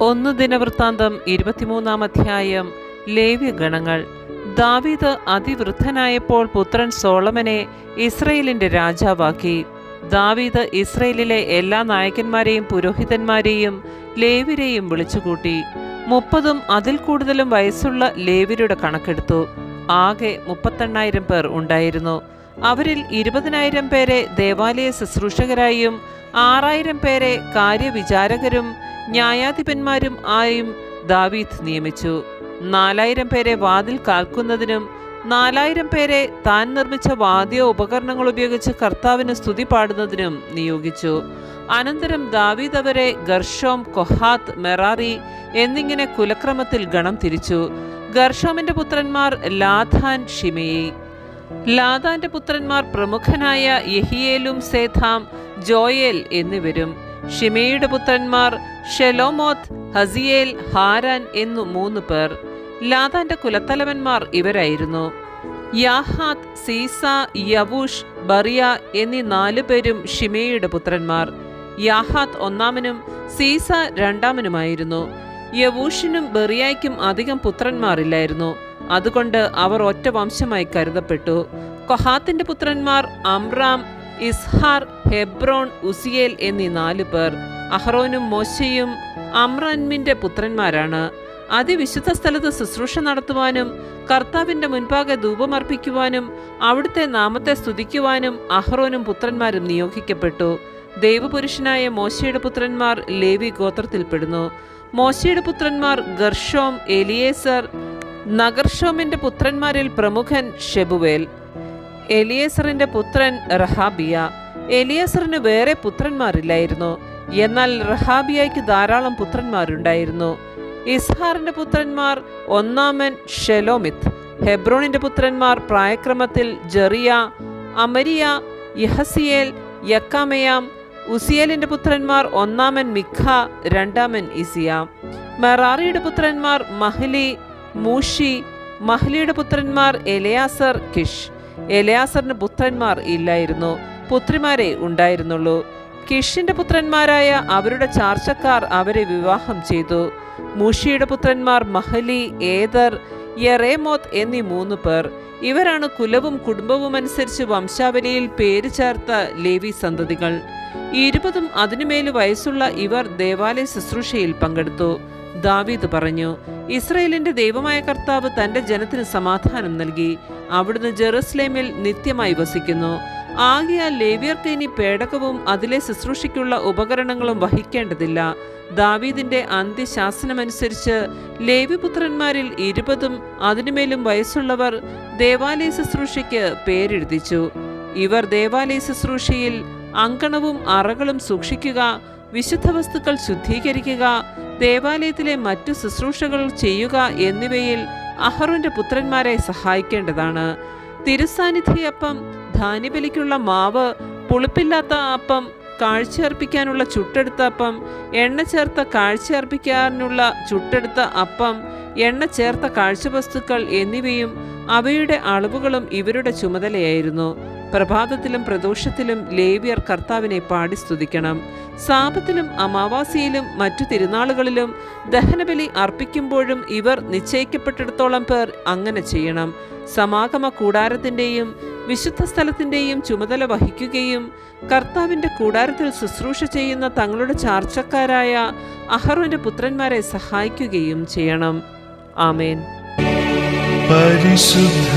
ഒന്ന് ദിനവൃത്താന്തം ഇരുപത്തിമൂന്നാം അധ്യായം. ലേവ്യ ഗണങ്ങൾ ദാവീദ് അതിവൃദ്ധനായപ്പോൾ പുത്രൻ സോളമനെ ഇസ്രയേലിന്റെ രാജാവാക്കി. ദാവീദ് ഇസ്രയേലിലെ എല്ലാ നായകന്മാരെയും പുരോഹിതന്മാരെയും ലേവിരെയും വിളിച്ചുകൂട്ടി. മുപ്പതും അതിൽ കൂടുതലും വയസ്സുള്ള ലേവിരുടെ കണക്കെടുത്തു. ആകെ മുപ്പത്തെണ്ണായിരം പേർ ഉണ്ടായിരുന്നു. അവരിൽ ഇരുപതിനായിരം പേരെ ദേവാലയ ശുശ്രൂഷകരായും ആറായിരം പേരെ കാര്യവിചാരകരും ന്യായാധിപന്മാരും ആയും ദാവീദ് നിയമിച്ചു. നാലായിരം പേരെ വാതിൽ കാൽക്കുന്നതിനും നാലായിരം പേരെ താൻ നിർമ്മിച്ച വാദ്യ ഉപകരണങ്ങൾ ഉപയോഗിച്ച് കർത്താവിന് സ്തുതി പാടുന്നതിനും നിയോഗിച്ചു. അനന്തരം ദാവീദ് അവരെ ഗർഷോം കൊഹാത്ത് മെറാറി എന്നിങ്ങനെ കുലക്രമത്തിൽ ഗണം തിരിച്ചു. ഗർഷോമിന്റെ പുത്രന്മാർ ലാഥാൻ ഷിമയി ലാദാന്റെ പുത്രന്മാർ പ്രമുഖനായ യഹിയേലും സേഥാം ജോയേൽ എന്നിവരും. ഷിമയുടെ പുത്രന്മാർ ഷെലോമോത്ത് ഹസിയേൽ ഹാരാൻ എന്നു മൂന്ന് പേർ ലാദാന്റെ കുലത്തലവന്മാർ ഇവരായിരുന്നു. യാഹാത്ത് സീസ യവൂഷ് ബറിയ എന്നീ നാലു പേരും ഷിമയുടെ പുത്രന്മാർ. യാഹാത്ത് ഒന്നാമനും സീസ രണ്ടാമനുമായിരുന്നു. യവൂഷിനും ബെറിയയ്ക്കും അധികം പുത്രന്മാരില്ലായിരുന്നു. അതുകൊണ്ട് അവർ ഒറ്റ വംശമായി കരുതപ്പെട്ടു. കൊഹാത്തിന്റെ പുത്രന്മാർ അംറാം ഇസ്ഹാർ ഹെബ്രോൺ ഉസിയേൽ എന്നീ നാലു പേർ. അഹ്റോനും മോശയും അമ്രൻമിന്റെ പുത്രന്മാരാണ്. അതിവിശുദ്ധ സ്ഥലത്ത് ശുശ്രൂഷ നടത്തുവാനും കർത്താവിന്റെ മുൻപാകെ ധൂപമർപ്പിക്കുവാനും അവിടുത്തെ നാമത്തെ സ്തുതിക്കുവാനും അഹ്റോനും പുത്രന്മാരും നിയോഗിക്കപ്പെട്ടു. ദൈവപുരുഷനായ മോശയുടെ പുത്രന്മാർ ലേവി ഗോത്രത്തിൽപ്പെടുന്നു. മോശയുടെ പുത്രന്മാർ ഗർഷോം എലിയേസർ നഗർഷോമിന്റെ പുത്രന്മാരിൽ പ്രമുഖൻ ഷെബുവേൽ എലിയേസറിന്റെ പുത്രൻ റഹാബിയ. എലിയേസറിന് വേറെ പുത്രന്മാരില്ലായിരുന്നു. എന്നാൽ റഹാബിയയ്ക്ക് ധാരാളം പുത്രന്മാരുണ്ടായിരുന്നു. ഇസ്ഹാറിന്റെ പുത്രന്മാർ ഒന്നാമൻ ഷെലോമിത്ത് ഹെബ്രോണിന്റെ പുത്രന്മാർ പ്രായക്രമത്തിൽ ജെറിയ അമരിയ യഹസിയേൽ യക്കാമയാം ഉസിയേലിന്റെ പുത്രന്മാർ ഒന്നാമൻ മിഖ രണ്ടാമൻ ഇസിയ മെറാറിയുടെ പുത്രന്മാർ മഹ്ലി മൂഷി മഹ്ലിയുടെ പുത്രന്മാർ എലയാസർ കിഷ്. എലയാസറിന് പുത്രന്മാർ ഇല്ലായിരുന്നു പുത്രിമാരെ ഉണ്ടായിരുന്നുള്ളൂ. കിഷിന്റെ പുത്രന്മാരായ അവരുടെ ചാർച്ചക്കാർ അവരെ വിവാഹം ചെയ്തു. മൂഷിയുടെ പുത്രന്മാർ മഹലി ഏദർ യറേമോത്ത് എന്നീ മൂന്ന് പേർ. ഇവരാണ് കുലവും കുടുംബവും അനുസരിച്ച് വംശാവലിയിൽ പേര് ചേർത്ത ലേവി സന്തതികൾ. ഇരുപതും അതിനുമേൽ വയസ്സുള്ള ഇവർ ദേവാലയ ശുശ്രൂഷയിൽ പങ്കെടുത്തു. ദാവീദ് പറഞ്ഞു ഇസ്രയേലിന്റെ ദൈവമായ കർത്താവ് തന്റെ ജനത്തിന് സമാധാനം നൽകി. അവിടുന്ന് ജെറുസലേമിൽ നിത്യമായി വസിക്കുന്നു. ആകയാൽ ലേവ്യർക്ക് ഇനി പേടകവും അതിലെ ശുശ്രൂഷയ്ക്കുള്ള ഉപകരണങ്ങളും വഹിക്കേണ്ടതില്ല. ദാവീദിന്റെ അന്ത്യശാസനമനുസരിച്ച് ലേവിപുത്രന്മാരിൽ ഇരുപതും അതിനുമേലും വയസ്സുള്ളവർ ദേവാലയ ശുശ്രൂഷയ്ക്ക് പേരെഴുതിച്ചു. ഇവർ ദേവാലയ ശുശ്രൂഷയിൽ അങ്കണവും അറകളും സൂക്ഷിക്കുക വിശുദ്ധ വസ്തുക്കൾ ശുദ്ധീകരിക്കുക ദേവാലയത്തിലെ മറ്റു ശുശ്രൂഷകൾ ചെയ്യുക എന്നിവയിൽ അഹറുന്റെ പുത്രന്മാരെ സഹായിക്കേണ്ടതാണ്. തിരുസാന്നിധ്യയപ്പം ധാന്യബലിക്കുള്ള മാവ് പുളിപ്പില്ലാത്ത അപ്പം കാഴ്ചയർപ്പിക്കാനുള്ള ചുട്ടെടുത്ത അപ്പം എണ്ണ ചേർത്ത കാഴ്ചയർപ്പിക്കാനുള്ള ചുട്ടെടുത്ത അപ്പം എണ്ണ ചേർത്ത കാഴ്ച വസ്തുക്കൾ എന്നിവയും അവയുടെ അളവുകളും ഇവരുടെ ചുമതലയായിരുന്നു. പ്രഭാതത്തിലും പ്രദോഷത്തിലും ലേവിയർ കർത്താവിനെ പാടി സ്തുതിക്കണം. സാപത്തിലും അമാവാസിയിലും മറ്റു തിരുനാളുകളിലും ദഹനബലി അർപ്പിക്കുമ്പോഴും ഇവർ നിശ്ചയിക്കപ്പെട്ടിടത്തോളം പേർ അങ്ങനെ ചെയ്യണം. സമാഗമ കൂടാരത്തിന്റെയും വിശുദ്ധ സ്ഥലത്തിന്റെയും ചുമതല വഹിക്കുകയും കർത്താവിന്റെ കൂടാരത്തിൽ ശുശ്രൂഷ ചെയ്യുന്ന തങ്ങളുടെ ചാർച്ചക്കാരായ അഹറുവിന്റെ പുത്രന്മാരെ സഹായിക്കുകയും ചെയ്യണം. ആമേൻ. പരിശുദ്ധ